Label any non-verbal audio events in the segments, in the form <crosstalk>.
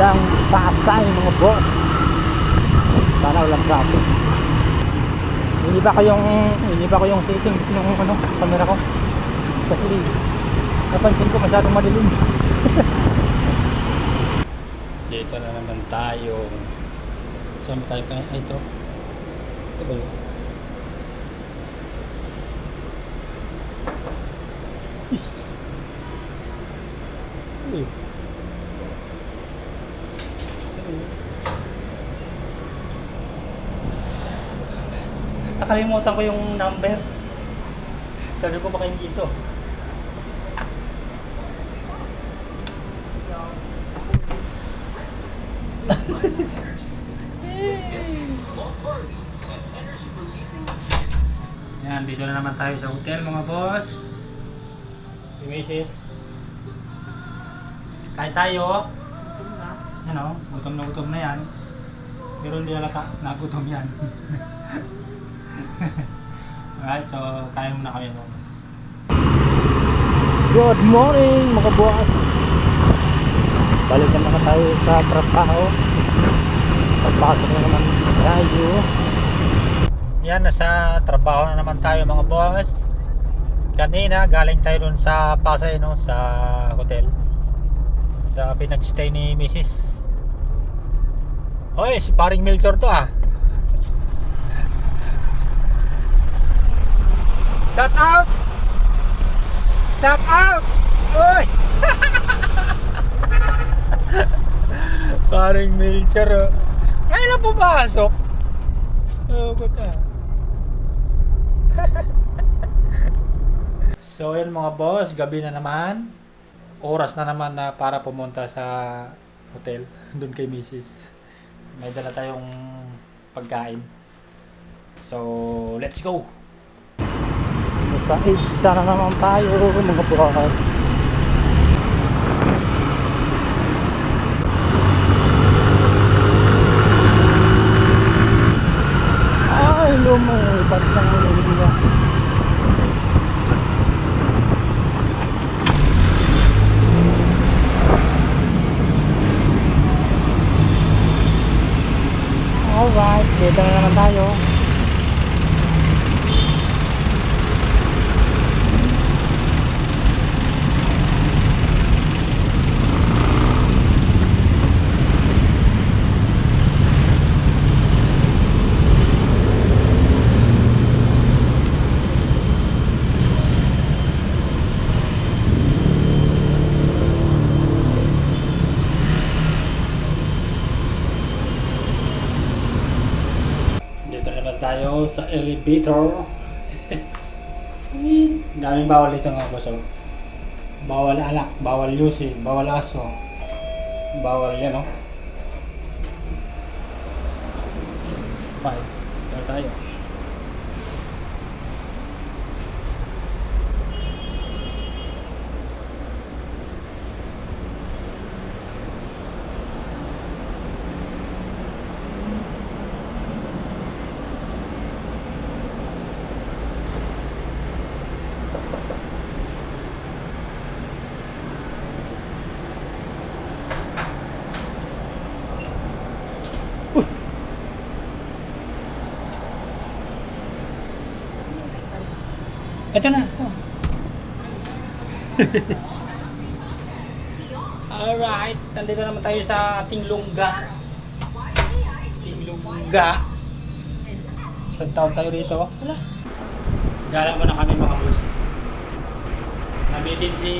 papuntang Pasay mga boss. Sana walang traffic. Iniba ko yung iniba ko yung settings ng ano camera ko. Kasi napansin ko masyadong madilim. <laughs> Dito na naman tayo. Saan tayo? Ay ito. Ito ba yun Nakalimutan ko yung number. Sabi ko baka hindi ito. Yan, dito na naman tayo sa hotel mga boss. Si Mrs. Kain tayo. Yan o, gutom na gutom na yan. Pero hindi alata, nagutom yan. <laughs> <laughs> Alright, so kain muna kami mo. Good morning mga boss. Balik na naman tayo sa trabaho. Pagpasok na naman tayo. Yan, nasa trabaho na naman tayo mga boss. Kanina, galing tayo dun sa Pasay, no? Sa hotel. Sa pinagstay ni Mrs. Oy, si paring Melchor to ah. Shout out! Shout out! Oy! <laughs> paring Melchor oh. Lang pumasok. Oh, kuta. <laughs> so, yun mga boss, gabi na naman. Oras na naman na para pumunta sa hotel. <laughs> Doon kay Mrs. May dala tayong pagkain. So, let's go! Sa isa na naman tayo, mga boss. Ay, lumipat ng uliya. Alright, dito na naman tayo. Dito naman tayo sa elevator. Daming bawal dito mga boss. oh. Bawal alak, bawal yusi, bawal aso. Bawal yan, oh. Five. Dito tayo. Ito na. Ito. Alright, nandito naman tayo sa ating lungga. Ating lungga. Isang taon tayo rito. Wala. Gala mo na kami mga boss. Nabitin si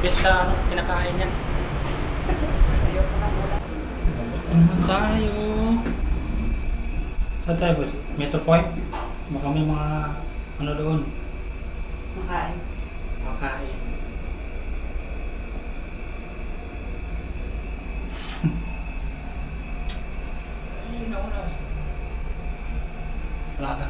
Bes sa ano, kinakain niya. Ano tayo? Saan tayo boss? Metro Point? Baka may mga มันโดนมาคายเอาคาย You know what else? ลาดนะ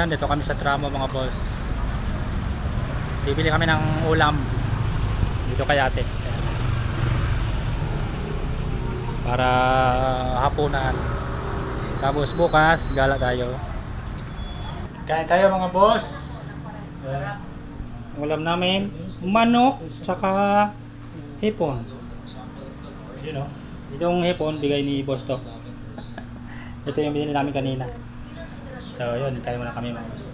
Ayan, dito kami sa tramo mga boss. Bibili kami ng ulam dito kay ate. Para hapunan. Tapos bukas, gala tayo. Kain tayo mga boss. Ayan. Ulam namin, manok, saka hipon. Yun o. Itong hipon, bigay ni boss to. <laughs> Ito yung binili namin kanina. So yun, kaya muna kami mga boss.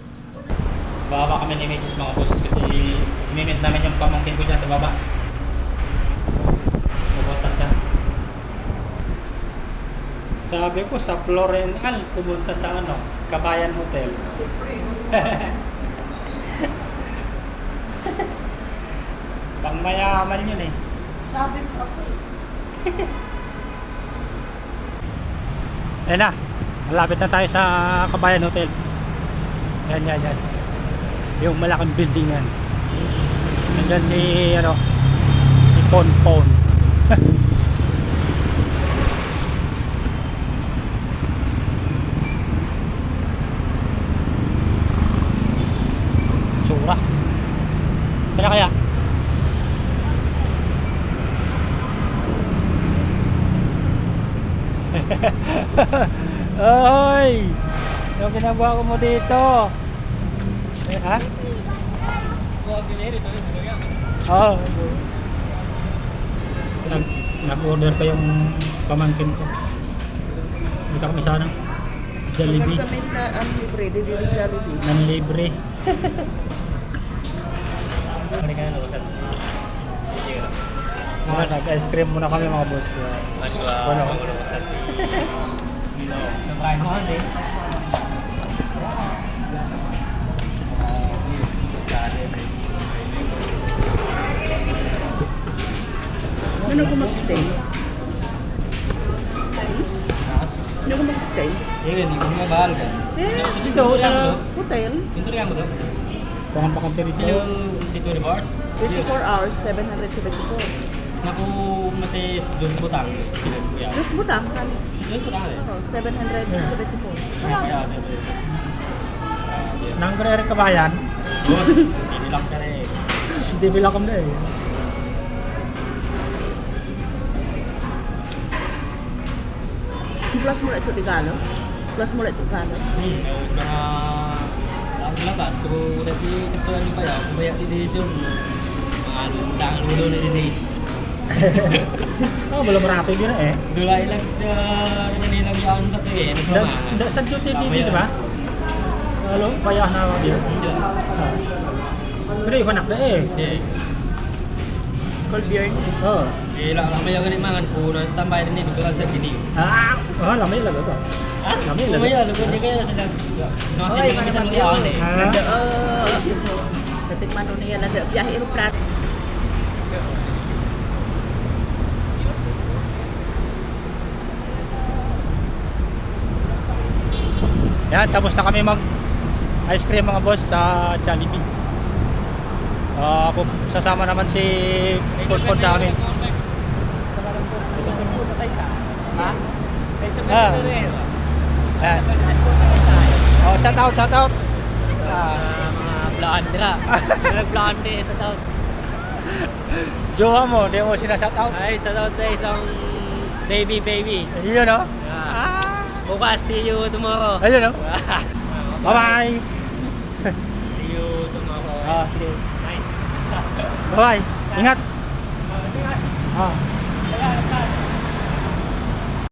Baba kami ni Mrs. mga boss kasi imimit namin yung pamangkin ko dyan sa baba. Pupunta siya. Sabi ko sa Florenal, pumunta sa ano, Kabayan Hotel. Pangmayaman yun eh. Sabi mo kasi. <laughs> Ayan na, malapit na tayo sa Kabayan Hotel. Yan, yan, yan. Yung malaking building yan. Nandyan si, ano, si Pon Pon. <laughs> Sura. Saan kaya? <laughs> Oy! Yung ginagawa ko mo dito. Eh, ha? Oo. Nag, nag-order pa yung pamangkin ko. Dito kami sa ano? Jollibee. <laughs> kami na ang libre, hindi rin Jollibee. Nan libre. Ah, nag-ice cream muna kami mga boss. Ano? <laughs> Surprise mo hindi? Ano ko mag-stay? Ano ko mag-stay? Iya, di ko mahal kan. Eh, Dito, sa... hotel. Pintu yang betul. Kurang pa kami dito. Yung di 24 hours. 24 hours, 774. Naku matis dos butang. Sila ya. Terus butang kan? Dos butang ada. Oo, 774. Kaya kaya ada itu. Nang lang ka rin. hindi bilang kami na eh. Plus mula itu regalo. Plus mula itu. Hmm, mga ang laban kung dati kastuan ni Paya, kumaya ti desisyon. Mga dangan ulo ni Dede. <laughs> Oh, belum rapi din eh. Dulay lang na nilang yan sa tiyan. Hindi sa duty TV, di ba? Halo, payah na ako dia. Pero iba nak eh. Eh, Cold beer. Oh. eh lang lang mayagan ni mangan ko na standby din dito sa gini. Ah, oh, lamay lang ito. Ah, Kami lang. Kumaya, lugon di kaya sila. Nakasin Oy, kami sa mana lugaan eh. Ha? Ada eh Ketik mana ni yang ada biaya itu plat. Yan, tapos na kami mag ice cream mga boss sa Jollibee. Ah, ako sasama naman si Pulpon sa amin. Ha? Ah. Ayan. Oh, shout out, shout out. Sa mga blondra. Nag-blonde, sa taon. Jowa mo, di mo sila shout out. Ay, sa taon na isang baby baby. Yun oh. Ah. Bukas, see you tomorrow. Ayun oh. <laughs> Bye-bye. see you tomorrow. Ah. Bye. Bye-bye. Ingat. Ah.